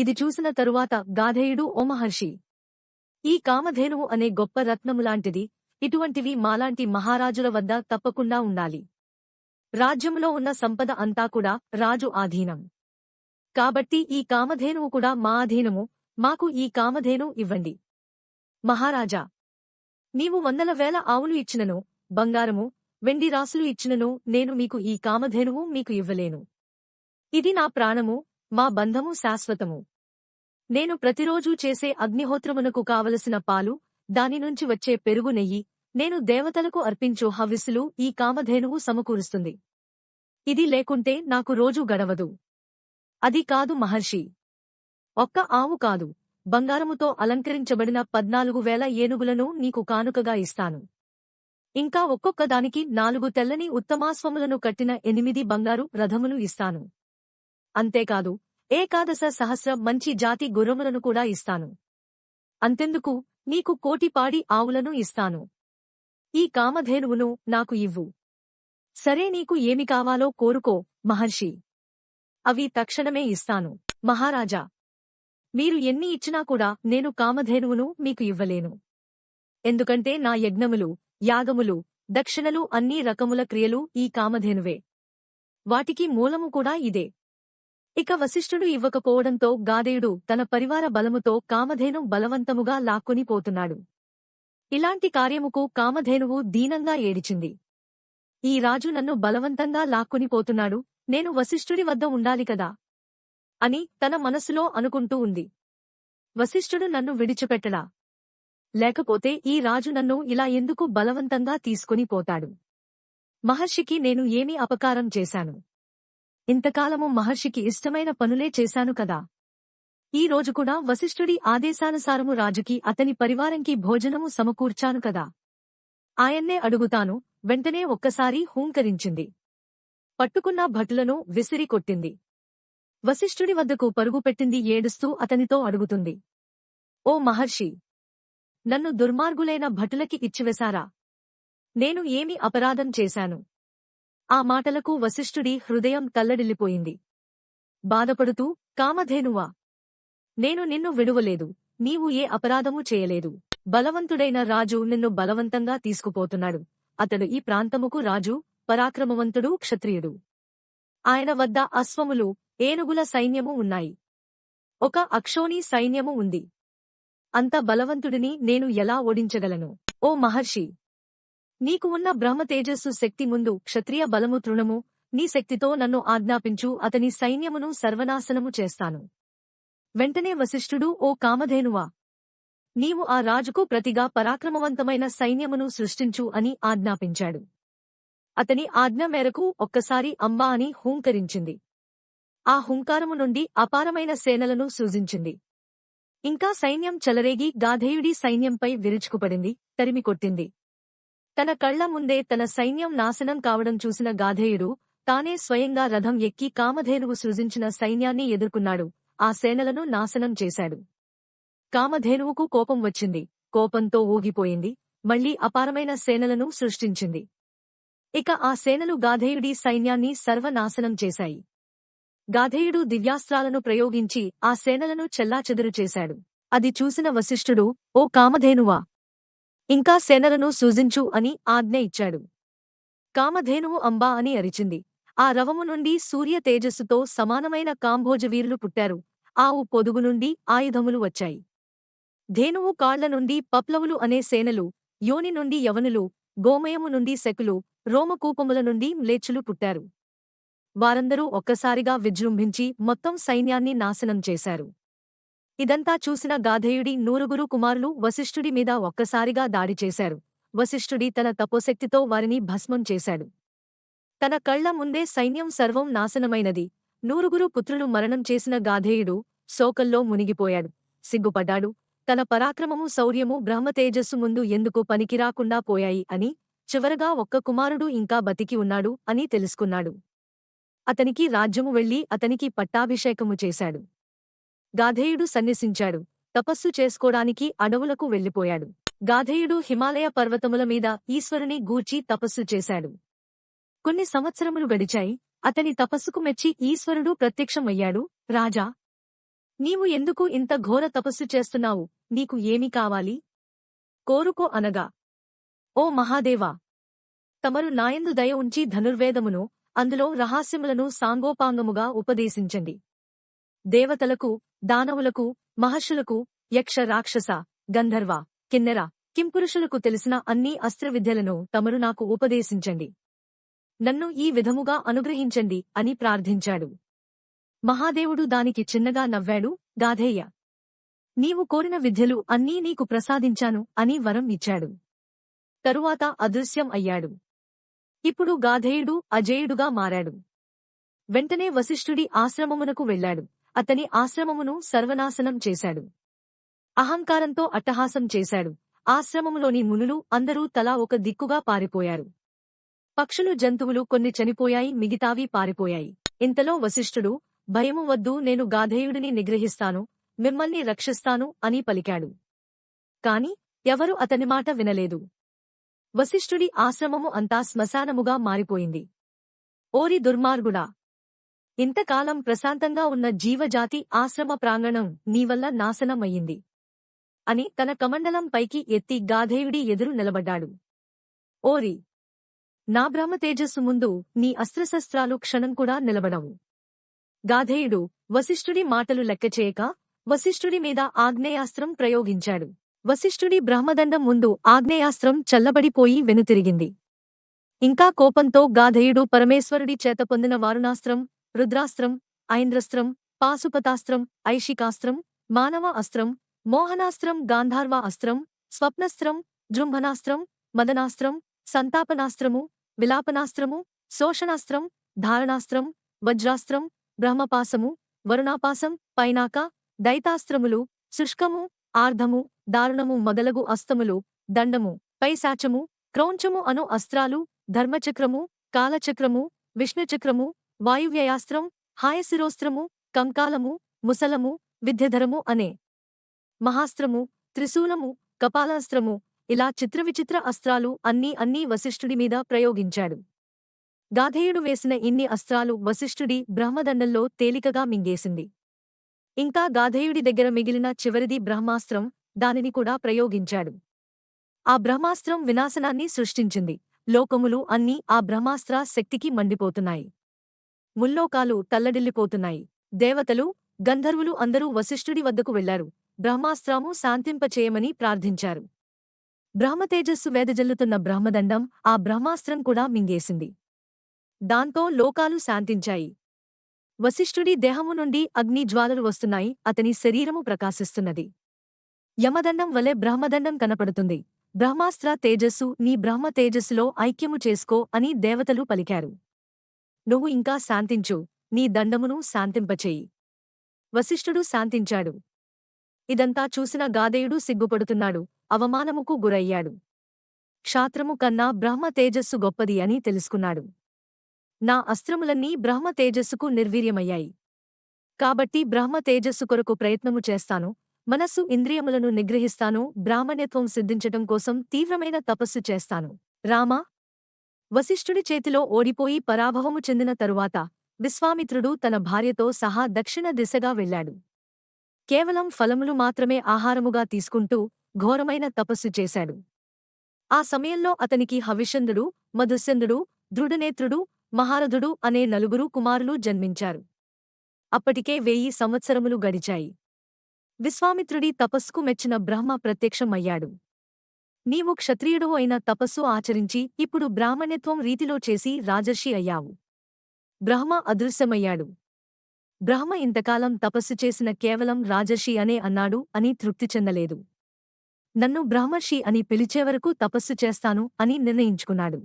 ఇది చూసిన తరువాత గాధేయుడు ఓ మహర్షి! ఈ కామధేనువు అనే గొప్ప రత్నములాంటిది ఇటువంటివి మాలాంటి మహారాజుల వద్ద తప్పకుండా ఉండాలి. రాజ్యములో ఉన్న సంపద అంతా కూడా రాజు ఆధీనం. కాబట్టి ఈ కామధేనువు కూడా మా అధీనము మాకు ఈ కామధేను ఇవ్వండి. మహారాజా! నీవు వందల వేల ఆవులు ఇచ్చినను బంగారము వెండి రాసులు ఇచ్చినను నేను మీకు ఈ కామధేనువు మీకు ఇవ్వలేను. ఇది నా ప్రాణము మా బంధము శాశ్వతము. నేను ప్రతిరోజూ చేసే అగ్నిహోత్రమునకు కావలసిన పాలు దాని నుంచి వచ్చే పెరుగు నెయ్యి నేను దేవతలకు అర్పించు హవిస్సులు ఈ కామధేనువు సమకూరుస్తుంది. ఇది లేకుంటే నాకు రోజు గడవదు. అది కాదు మహర్షి. ఒక్క ఆవు కాదు. బంగారముతో అలంకరించబడిన పద్నాలుగు వేల ఏనుగులను నీకు కానుకగా ఇస్తాను. ఇంకా ఒక్కొక్క దానికి నాలుగు తెల్లని ఉత్తమాస్వములను కట్టిన ఎనిమిది బంగారు రథములు ఇస్తాను. అంతేకాదు ఏకాదశ సహస్ర మంచి జాతి గుర్రములను కూడా ఇస్తాను. అంతెందుకు నీకు కోటిపాడి ఆవులను ఇస్తాను. ఈ కామధేనువును నాకు ఇవ్వు. సరే నీకు ఏమి కావాలో కోరుకో మహర్షి. అవి తక్షణమే ఇస్తాను. మహారాజా! మీరు ఎన్ని ఇచ్చినా కూడా నేను కామధేనువును మీకు ఇవ్వలేను. ఎందుకంటే నా యజ్ఞములు యాగములు దక్షిణలు అన్ని రకముల క్రియలు ఈ కామధేనువే. వాటికి మూలము కూడా ఇదే. ఇక వశిష్ఠుడు ఇవ్వకపోవడంతో గాదేయుడు తన పరివార బలముతో కామధేను బలవంతముగా లాక్కొని పోతున్నాడు. ఇలాంటి కార్యముకు కామధేనువు దీనంగా ఏడిచింది. ఈ రాజు నన్ను బలవంతంగా లాక్కొని పోతున్నాడు నేను వశిష్ఠుడి వద్ద ఉండాలి కదా? అని తన మనసులో అనుకుంటూ ఉంది. వశిష్ఠుడు నన్ను విడిచిపెట్టడా? లేకపోతే ఈ రాజు నన్ను ఇలా ఎందుకు బలవంతంగా తీసుకుని పోతాడు? మహర్షికి నేను ఏమి అపకారం చేశాను? ఇంతకాలము మహర్షికి ఇష్టమైన పనులే చేశాను కదా. ఈ రోజు కూడా వశిష్ఠుడి ఆదేశానుసారము రాజుకి అతని పరివారంకి భోజనము సమకూర్చాను కదా. ఆయన్నే అడుగుతాను వెంటనే ఒక్కసారి హూంకరించింది. పట్టుకున్న భటులను విసిరి కొట్టింది. వశిష్ఠుడి వద్దకు పరుగు పెట్టింది ఏడుస్తూ అతనితో అడుగుతుంది. ఓ మహర్షి! నన్ను దుర్మార్గులైన భటులకి ఇచ్చివేశారా? నేను ఏమి అపరాధం చేశాను? ఆ మాటలకు వశిష్ఠుడి హృదయం తల్లడిల్లిపోయింది. బాధపడుతూ కామధేనువా! నేను నిన్ను విడువలేదు. నీవు ఏ అపరాధమూ చేయలేదు. బలవంతుడైన రాజు నిన్ను బలవంతంగా తీసుకుపోతున్నాడు. అతడు ఈ ప్రాంతముకు రాజు పరాక్రమవంతుడు క్షత్రియుడు. ఆయన వద్ద అశ్వములు ఏనుగుల సైన్యము ఉన్నాయి. ఒక అక్షోణి సైన్యము ఉంది. అంత బలవంతుడిని నేను ఎలా ఓడించగలను? ఓ మహర్షి! నీకు ఉన్న బ్రహ్మ తేజస్సు శక్తి ముందు క్షత్రియ బలము తృణము నీ శక్తితో నన్ను ఆజ్ఞాపించు అతని సైన్యమును సర్వనాశనము చేస్తాను. వెంటనే వశిష్ఠుడు ఓ కామధేనువా! నీవు ఆ రాజుకు ప్రతిగా పరాక్రమవంతమైన సైన్యమును సృష్టించు అని ఆజ్ఞాపించాడు. అతని ఆజ్ఞ మేరకు ఒక్కసారి అంబా అని హూంకరించింది. ఆ హుంకారము నుండి అపారమైన సేనలను సూచించింది ఇంకా సైన్యం చెలరేగి గాధేయుడి సైన్యంపై విరుచుకుపడింది తరిమి కొట్టింది తన కళ్ళ ముందే తన సైన్యం నాశనం కావడం చూసిన గాధేయుడు తానే స్వయంగా రథం ఎక్కి కామధేనువు సృజించిన సైన్యాన్ని ఎదుర్కొన్నాడు. ఆ సేనలను నాశనం చేశాడు. కామధేనువుకు కోపం వచ్చింది. కోపంతో ఊగిపోయింది. మళ్ళీ అపారమైన సేనలను సృష్టించింది. ఇక ఆ సేనలు గాధేయుడి సైన్యాన్ని సర్వనాశనం చేశాయి. గాధేయుడు దివ్యాస్త్రాలను ప్రయోగించి ఆ సేనలను చెల్లాచెదురు చేశాడు. అది చూసిన వశిష్ఠుడు ఓ కామధేనువా! ఇంకా సేనలను సూజించు అని ఆజ్ఞ ఇచ్చాడు. కామధేనువు అంబా అని అరిచింది. ఆ రవము నుండి సూర్య తేజస్సుతో సమానమైన కాంభోజవీరులు పుట్టారు. ఆవు పొదుగు నుండి ఆయుధములు వచ్చాయి. ధేనువు కాళ్ళ నుండి పప్లవులు అనే సేనలు యోని నుండి యవనులు గోమయము నుండి శకులు రోమకూపముల నుండి మ్లేచ్చులు పుట్టారు. వారందరూ ఒక్కసారిగా విజృంభించి మొత్తం సైన్యాన్ని నాశనం చేశారు. ఇదంతా చూసిన గాధేయుడి నూరుగురు కుమారులు వశిష్ఠుడి మీద ఒక్కసారిగా దాడి చేశారు. వశిష్ఠుడి తన తపోశక్తితో వారిని భస్మం చేశాడు. తన కళ్ళ ముందే సైన్యం సర్వం నాశనమైనది. నూరుగురు పుత్రులు మరణం చేసిన గాధేయుడు శోకల్లో మునిగిపోయాడు. సిగ్గుపడ్డాడు. తన పరాక్రమము శౌర్యము బ్రహ్మతేజస్సు ముందు ఎందుకు పనికిరాకుండా పోయాయి అని చివరగా ఒక్క కుమారుడు ఇంకా బతికి ఉన్నాడు అని తెలుసుకున్నాడు. అతనికి రాజ్యము వెళ్ళి అతనికి పట్టాభిషేకము చేశాడు. గాధేయుడు సన్యసించాడు. తపస్సు చేసుకోడానికి అడవులకు వెళ్ళిపోయాడు గాధేయుడు హిమాలయ పర్వతముల మీద ఈశ్వరుని గూర్చి తపస్సు చేశాడు. కొన్ని సంవత్సరములు గడిచాయి. అతని తపస్సుకు మెచ్చి ఈశ్వరుడు ప్రత్యక్షమయ్యాడు. రాజా! నీవు ఎందుకు ఇంత ఘోర తపస్సు చేస్తున్నావు? నీకు ఏమి కావాలి? కోరుకో అనగా ఓ మహాదేవా! తమరు నాయందు దయ ఉంచి ధనుర్వేదమును అందులో రహస్యములను సాంగోపాంగముగా ఉపదేశించండి. దేవతలకు దానవులకు మహర్షులకు యక్ష రాక్షస గంధర్వ కిన్నెర కింపురుషులకు తెలిసిన అన్ని అస్త్రవిద్యలను తమరు నాకు ఉపదేశించండి. నన్ను ఈ విధముగా అనుగ్రహించండి అని ప్రార్థించాడు. మహాదేవుడు దానికి చిన్నగా నవ్వాడు గాధేయ! నీవు కోరిన విద్యలు అన్నీ నీకు ప్రసాదించాను అని వరం ఇచ్చాడు. తరువాత అదృశ్యం అయ్యాడు. ఇప్పుడు గాధేయుడు అజేయుడుగా మారాడు. వెంటనే వశిష్ఠుడి ఆశ్రమమునకు వెళ్ళాడు. అతని ఆశ్రమమును సర్వనాశనం చేశాడు. అహంకారంతో అట్టహాసం చేశాడు. ఆశ్రమములోని మునులు అందరూ తలా ఒక దిక్కుగా పారిపోయారు. పక్షులు జంతువులు కొన్ని చనిపోయాయి మిగతావి పారిపోయాయి. ఇంతలో వశిష్ఠుడు భయము వద్దు నేను గాధేయుడిని నిగ్రహిస్తాను మిమ్మల్ని రక్షిస్తాను అని పలికాడు. కాని ఎవరు అతని మాట వినలేదు. వశిష్ఠుడి ఆశ్రమము అంతా శ్మశానముగా మారిపోయింది. ఓరి దుర్మార్గుడా! ఇంతకాలం ప్రశాంతంగా ఉన్న జీవజాతి ఆశ్రమ ప్రాంగణం నీవల్ల నాశనమయ్యింది. అని తన కమండలం పైకి ఎత్తి గాధేయుడి ఎదురు నిలబడ్డాడు. ఓరి! నా బ్రహ్మ తేజస్సు ముందు నీ అస్త్రశస్త్రాలు క్షణం కూడా నిలబడవు. గాధేయుడు వశిష్ఠుడి మాటలు లెక్కచేయక వశిష్ఠుడి మీద ఆగ్నేయాస్త్రం ప్రయోగించాడు. వశిష్ఠుడి బ్రహ్మదండం ముందు ఆగ్నేయాస్త్రం చల్లబడిపోయి వెనుతిరిగింది. ఇంకా కోపంతో గాధేయుడు పరమేశ్వరుడి చేత పొందిన వారుణాస్త్రం రుద్రాస్త్రం ఐంద్రస్త్రం పాశుపతాస్త్రం ఐషికాస్త్రం మానవ అస్త్రం మోహనాస్త్రం గాంధార్వ అస్త్రం స్వప్నస్త్రం జృంభనాస్త్రం మదనాస్త్రం సంతాపనాస్త్రము విలాపనాస్త్రము శోషణాస్త్రం ధారణాస్త్రం వజ్రాస్త్రం బ్రహ్మపాసము వరుణాపాసం పైనాక దైతాస్త్రములు శుష్కము ఆర్ధము దారుణము మొదలగు అస్తములు దండము పైశాచము క్రౌంచము అను అస్త్రాలు ధర్మచక్రము కాలచక్రము విష్ణుచక్రము వాయువ్యయాస్త్రం హాయశిరోస్త్రము కంకాలము ముసలము విద్యధరము అనే మహాస్త్రము త్రిశూలము కపాలాస్త్రము ఇలా చిత్రవిచిత్ర అస్త్రాలు అన్నీ అన్నీ వశిష్ఠుడి మీద ప్రయోగించాడు. గాధేయుడు వేసిన ఇన్ని అస్త్రాలు వశిష్ఠుడి బ్రహ్మదండంలో తేలికగా మింగేసింది. ఇంకా గాధేయుడి దగ్గర మిగిలిన చివరిది బ్రహ్మాస్త్రం దానిని కూడా ప్రయోగించాడు. ఆ బ్రహ్మాస్త్రం వినాశనాన్ని సృష్టించింది. లోకములు అన్నీ ఆ బ్రహ్మాస్త్ర శక్తికి మండిపోతున్నాయి. ముల్లోకాలు తల్లడిల్లిపోతున్నాయి. దేవతలు గంధర్వులు అందరూ వశిష్ఠుడి వద్దకు వెళ్ళారు బ్రహ్మాస్త్రాము శాంతింపచేయమని ప్రార్థించారు. బ్రహ్మతేజస్సు వేదజల్లుతున్న బ్రహ్మదండం ఆ బ్రహ్మాస్త్రం కూడా మింగేసింది. దాంతో లోకాలు శాంతించాయి. వశిష్ఠుడి దేహము నుండి అగ్ని జ్వాలలు వస్తున్నాయి. అతని శరీరము ప్రకాశిస్తున్నది. యమదండం వలె బ్రహ్మదండం కనపడుతుంది. బ్రహ్మాస్త్ర తేజస్సు నీ బ్రహ్మ తేజస్సులో ఐక్యము చేసుకో అని దేవతలు పలికారు. నువ్వు ఇంకా శాంతించు. నీ దండమును శాంతింపచేయి. వశిష్ఠుడు శాంతించాడు. ఇదంతా చూసిన గాదేయుడు సిగ్గుపడుతున్నాడు. అవమానముకు గురయ్యాడు. క్షాత్రము కన్నా బ్రహ్మ తేజస్సు గొప్పది అని తెలుసుకున్నాడు. నా అస్త్రములన్నీ బ్రహ్మ తేజస్సుకు నిర్వీర్యమయ్యాయి. కాబట్టి బ్రహ్మ తేజస్సు కొరకు ప్రయత్నము చేస్తాను. మనస్సు ఇంద్రియములను నిగ్రహిస్తాను. బ్రాహ్మణ్యత్వం సిద్ధించటం కోసం తీవ్రమైన తపస్సు చేస్తాను. రామా వశిష్ఠుడి చేతిలో ఓడిపోయి పరాభవము చెందిన తరువాత విశ్వామిత్రుడు తన భార్యతో సహా దక్షిణ దిశగా వెళ్ళాడు. కేవలం ఫలములు మాత్రమే ఆహారముగా తీసుకుంటూ ఘోరమైన తపస్సు చేశాడు. ఆ సమయంలో అతనికి హవిషందుడు మధుస్యందుడు దృఢనేత్రుడు మహారథుడు అనే నలుగురు కుమారులు జన్మించారు. అప్పటికే వెయ్యి సంవత్సరములు గడిచాయి. విశ్వామిత్రుడి తపస్సుకు మెచ్చిన బ్రహ్మ ప్రత్యక్షమయ్యాడు. నీవు క్షత్రియుడు అయిన తపస్సు ఆచరించి ఇప్పుడు బ్రాహ్మణ్యత్వం రీతిలో చేసి రాజర్షి అయ్యావు. బ్రహ్మ అదృశ్యమయ్యాడు. బ్రహ్మ ఇంతకాలం తపస్సు చేసిన కేవలం రాజర్షి అనే అన్నాడు అని తృప్తి చెందలేదు. నన్ను బ్రహ్మర్షి అని పిలిచేవరకు తపస్సు చేస్తాను అని నిర్ణయించుకున్నాడు.